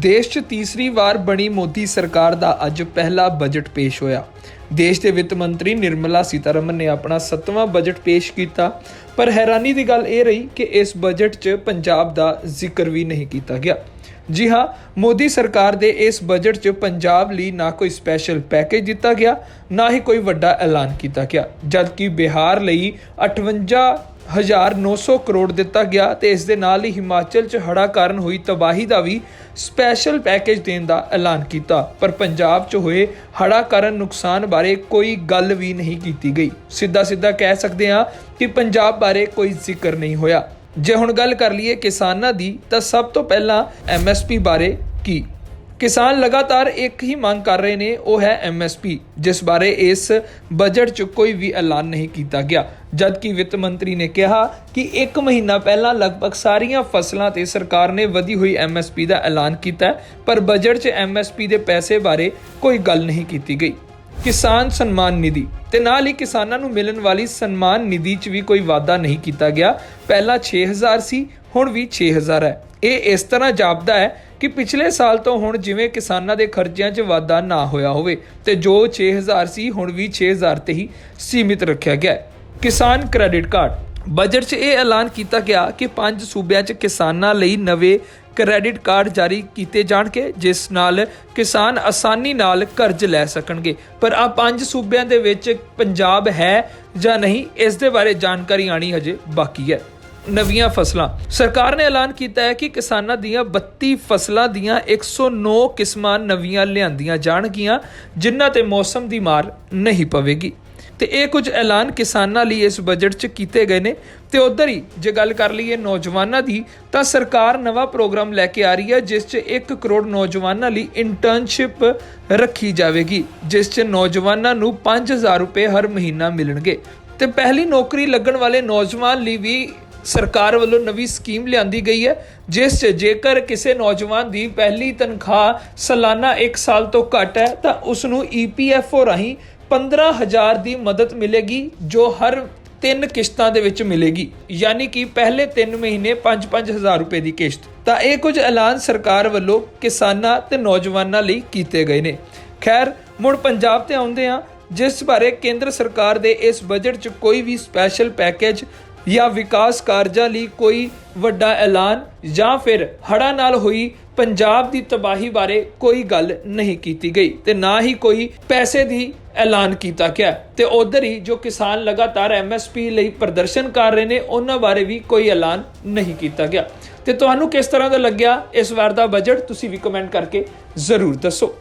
ਦੇਸ਼ 'ਚ ਤੀਸਰੀ ਵਾਰ ਬਣੀ ਮੋਦੀ ਸਰਕਾਰ ਦਾ ਅੱਜ ਪਹਿਲਾ ਬਜਟ ਪੇਸ਼ ਹੋਇਆ। ਦੇਸ਼ ਦੇ ਵਿੱਤ ਮੰਤਰੀ ਨਿਰਮਲਾ ਸੀਤਾਰਮਨ ਨੇ ਆਪਣਾ 7ਵਾਂ ਬਜਟ ਪੇਸ਼ ਕੀਤਾ। ਪਰ ਹੈਰਾਨੀ ਦੀ ਗੱਲ ਇਹ ਰਹੀ ਕਿ ਇਸ ਬਜਟ 'ਚ ਪੰਜਾਬ ਦਾ ਜ਼ਿਕਰ ਵੀ ਨਹੀਂ ਕੀਤਾ ਗਿਆ। ਜੀ ਹਾਂ, ਮੋਦੀ ਸਰਕਾਰ ਦੇ ਇਸ ਬਜਟ 'ਚ ਪੰਜਾਬ ਲਈ ਨਾ ਕੋਈ ਸਪੈਸ਼ਲ ਪੈਕੇਜ ਦਿੱਤਾ ਗਿਆ, ਨਾ ਹੀ ਕੋਈ ਵੱਡਾ ਐਲਾਨ ਕੀਤਾ ਗਿਆ। ਜਦਕਿ ਬਿਹਾਰ ਲਈ 58 1900 ਕਰੋੜ ਦਿੱਤਾ ਗਿਆ ਤੇ ਇਸ ਦੇ ਨਾਲ ਹੀ ਹਿਮਾਚਲ 'ਚ ਹੜਾ ਕਾਰਨ ਹੋਈ ਤਬਾਹੀ ਦਾ ਵੀ ਸਪੈਸ਼ਲ ਪੈਕੇਜ ਦੇਣ ਦਾ ਐਲਾਨ ਕੀਤਾ। ਪਰ ਪੰਜਾਬ 'ਚ ਹੋਏ ਹੜਾ ਕਾਰਨ ਨੁਕਸਾਨ ਬਾਰੇ ਕੋਈ ਗੱਲ ਵੀ ਨਹੀਂ ਕੀਤੀ ਗਈ। ਸਿੱਧਾ ਸਿੱਧਾ ਕਹਿ ਸਕਦੇ ਹਾਂ ਕਿ ਪੰਜਾਬ ਬਾਰੇ ਕੋਈ ਜ਼ਿਕਰ ਨਹੀਂ ਹੋਇਆ। ਜੇ ਹੁਣ ਗੱਲ ਕਰ ਲਈਏ ਕਿਸਾਨਾਂ ਦੀ ਤਾਂ ਸਭ ਤੋਂ ਪਹਿਲਾਂ ਐਮਐਸਪੀ ਬਾਰੇ ਕੀ? ਕਿਸਾਨ ਲਗਾਤਾਰ ਇੱਕ ਹੀ ਮੰਗ ਕਰ ਰਹੇ ਨੇ, ਉਹ ਹੈ ਐਮਐਸਪੀ ਜਿਸ ਬਾਰੇ ਇਸ ਬਜਟ 'ਚ ਕੋਈ ਵੀ ਐਲਾਨ ਨਹੀਂ ਕੀਤਾ ਗਿਆ। ਜਦਕਿ ਵਿੱਤ ਮੰਤਰੀ ਨੇ ਕਿਹਾ ਕਿ 1 ਮਹੀਨਾ ਪਹਿਲਾਂ ਲਗਭਗ ਸਾਰੀਆਂ ਫਸਲਾਂ ਤੇ ਸਰਕਾਰ ਨੇ ਵਧੀ ਹੋਈ ਐਮਐਸਪੀ ਦਾ ਐਲਾਨ ਕੀਤਾ ਪਰ ਬਜਟ 'ਚ ਐਮਐਸਪੀ ਦੇ ਪੈਸੇ ਬਾਰੇ ਕੋਈ ਗੱਲ ਨਹੀਂ ਕੀਤੀ ਗਈ। ਕਿਸਾਨ ਸਨਮਾਨ ਨਿਧੀ, ਤੇ ਨਾਲ ਹੀ ਕਿਸਾਨਾਂ ਨੂੰ ਮਿਲਣ ਵਾਲੀ ਸਨਮਾਨ ਨਿਧੀ 'ਚ ਵੀ ਕੋਈ ਵਾਅਦਾ ਨਹੀਂ ਕੀਤਾ ਗਿਆ। ਪਹਿਲਾਂ 6000 ਸੀ ਹੁਣ ਵੀ 6000 ਹੈ। ਇਹ ਇਸ ਤਰ੍ਹਾਂ ਜਾਪਦਾ ਹੈ ਕਿ ਪਿਛਲੇ ਸਾਲ ਤੋਂ ਹੁਣ ਜਿਵੇਂ ਕਿਸਾਨਾਂ ਦੇ ਖਰਚਿਆਂ 'ਚ ਵਾਧਾ ਨਾ ਹੋਇਆ ਹੋਵੇ ਤੇ ਜੋ 6000 ਸੀ, ਹੁਣ ਵੀ 6000 ਤੇ ਹੀ ਸੀਮਿਤ ਰੱਖਿਆ ਗਿਆ ਹੈ। ਕਿਸਾਨ ਕ੍ਰੈਡਿਟ ਕਾਰਡ। ਬਜਟ 'ਚ ਇਹ ਐਲਾਨ ਕੀਤਾ ਗਿਆ ਕਿ ਪੰਜ ਸੂਬਿਆਂ 'ਚ ਕਿਸਾਨਾਂ ਲਈ ਨਵੇਂ ਕ੍ਰੈਡਿਟ ਕਾਰਡ ਜਾਰੀ ਕੀਤੇ ਜਾਣਗੇ, ਜਿਸ ਨਾਲ ਕਿਸਾਨ ਆਸਾਨੀ ਨਾਲ ਕਰਜ਼ ਲੈ ਸਕਣਗੇ। ਪਰ ਆ ਪੰਜ ਸੂਬਿਆਂ ਦੇ ਵਿੱਚ ਪੰਜਾਬ ਹੈ ਜਾਂ ਨਹੀਂ, ਇਸ ਦੇ ਬਾਰੇ ਜਾਣਕਾਰੀ ਆਣੀ ਹਜੇ ਬਾਕੀ ਹੈ। ਨਵੀਆਂ ਫਸਲਾਂ। ਸਰਕਾਰ ਨੇ ਐਲਾਨ ਕੀਤਾ ਹੈ ਕਿ ਕਿਸਾਨਾਂ ਦੀਆਂ 32 ਫਸਲਾਂ ਦੀਆਂ 109 ਕਿਸਮਾਂ ਨਵੀਆਂ ਲਿਆਂਦੀਆਂ ਜਾਣਗੀਆਂ, ਜਿਨ੍ਹਾਂ ਤੇ ਮੌਸਮ ਦੀ ਮਾਰ ਨਹੀਂ ਪਵੇਗੀ। ਤੇ ਇਹ ਕੁਝ ਐਲਾਨ ਕਿਸਾਨਾਂ ਲਈ ਇਸ ਬਜਟ 'ਚ ਕੀਤੇ ਗਏ ਨੇ। ਤੇ ਉਧਰ ਹੀ ਜੇ ਗੱਲ ਕਰ ਲਈਏ ਨੌਜਵਾਨਾਂ ਦੀ, ਤਾਂ ਸਰਕਾਰ ਨਵਾਂ ਪ੍ਰੋਗਰਾਮ ਲੈ ਕੇ ਆ ਰਹੀ ਹੈ, ਜਿਸ 'ਚ 1 ਕਰੋੜ ਨੌਜਵਾਨਾਂ ਲਈ ਇੰਟਰਨਸ਼ਿਪ ਰੱਖੀ ਜਾਵੇਗੀ, ਜਿਸ 'ਚ ਨੌਜਵਾਨਾਂ ਨੂੰ 5000 ਰੁਪਏ ਹਰ ਮਹੀਨਾ ਮਿਲਣਗੇ। ਤੇ ਪਹਿਲੀ ਨੌਕਰੀ ਲੱਗਣ ਵਾਲੇ ਨੌਜਵਾਨ ਲਈ ਵੀ ਸਰਕਾਰ ਵੱਲੋਂ ਨਵੀਂ ਸਕੀਮ ਲਿਆਂਦੀ ਗਈ ਹੈ, ਜਿਸ 'ਚ ਜੇਕਰ ਕਿਸੇ ਨੌਜਵਾਨ ਦੀ ਪਹਿਲੀ ਤਨਖਾਹ ਸਾਲਾਨਾ 1 ਸਾਲ ਤੋਂ ਘੱਟ ਹੈ, ਤਾਂ ਉਸ ਨੂੰ ਈਪੀਐਫਓ ਰਾਹੀਂ 15000 ਦੀ ਮਦਦ ਮਿਲੇਗੀ, ਜੋ ਹਰ ਤਿੰਨ ਕਿਸ਼ਤਾਂ ਦੇ ਵਿੱਚ ਮਿਲੇਗੀ, ਯਾਨੀ ਕਿ ਪਹਿਲੇ 3 ਮਹੀਨੇ 5-5000 ਰੁਪਏ ਦੀ ਕਿਸ਼ਤ। ਤਾਂ ਇਹ ਕੁਝ ਐਲਾਨ ਸਰਕਾਰ ਵੱਲੋਂ ਕਿਸਾਨਾਂ ਤੇ ਨੌਜਵਾਨਾਂ ਲਈ ਕੀਤੇ ਗਏ ਨੇ। ਖੈਰ ਮੁੜ ਪੰਜਾਬ ਤੇ ਆਉਂਦੇ ਆ ਜਿਸ ਬਾਰੇ ਕੇਂਦਰ ਸਰਕਾਰ ਦੇ ਇਸ ਬਜਟ 'ਚ ਕੋਈ ਵੀ ਸਪੈਸ਼ਲ ਪੈਕੇਜ ਜਾਂ ਵਿਕਾਸ ਕਾਰਜਾਂ ਲਈ ਕੋਈ ਵੱਡਾ ਐਲਾਨ ਜਾਂ ਫਿਰ ਹੜ੍ਹਾਂ ਨਾਲ ਹੋਈ ਪੰਜਾਬ ਦੀ ਤਬਾਹੀ ਬਾਰੇ ਕੋਈ ਗੱਲ ਨਹੀਂ ਕੀਤੀ ਗਈ ਤੇ ਨਾ ਹੀ ਕੋਈ ਪੈਸੇ ਦੀ ਐਲਾਨ ਕੀਤਾ ਗਿਆ। ਤੇ ਉਧਰ ਹੀ ਜੋ ਕਿਸਾਨ ਲਗਾਤਾਰ ਐਮਐਸਪੀ ਲਈ ਪ੍ਰਦਰਸ਼ਨ ਕਰ ਰਹੇ ਨੇ, ਉਹਨਾਂ ਬਾਰੇ ਵੀ ਕੋਈ ਐਲਾਨ ਨਹੀਂ ਕੀਤਾ ਗਿਆ। ਤੇ ਤੁਹਾਨੂੰ ਕਿਸ ਤਰ੍ਹਾਂ ਦਾ ਲੱਗਿਆ ਇਸ ਵਾਰ ਦਾ ਬਜਟ ਤੁਸੀਂ ਵੀ ਕਮੈਂਟ ਕਰਕੇ ਜ਼ਰੂਰ ਦੱਸੋ।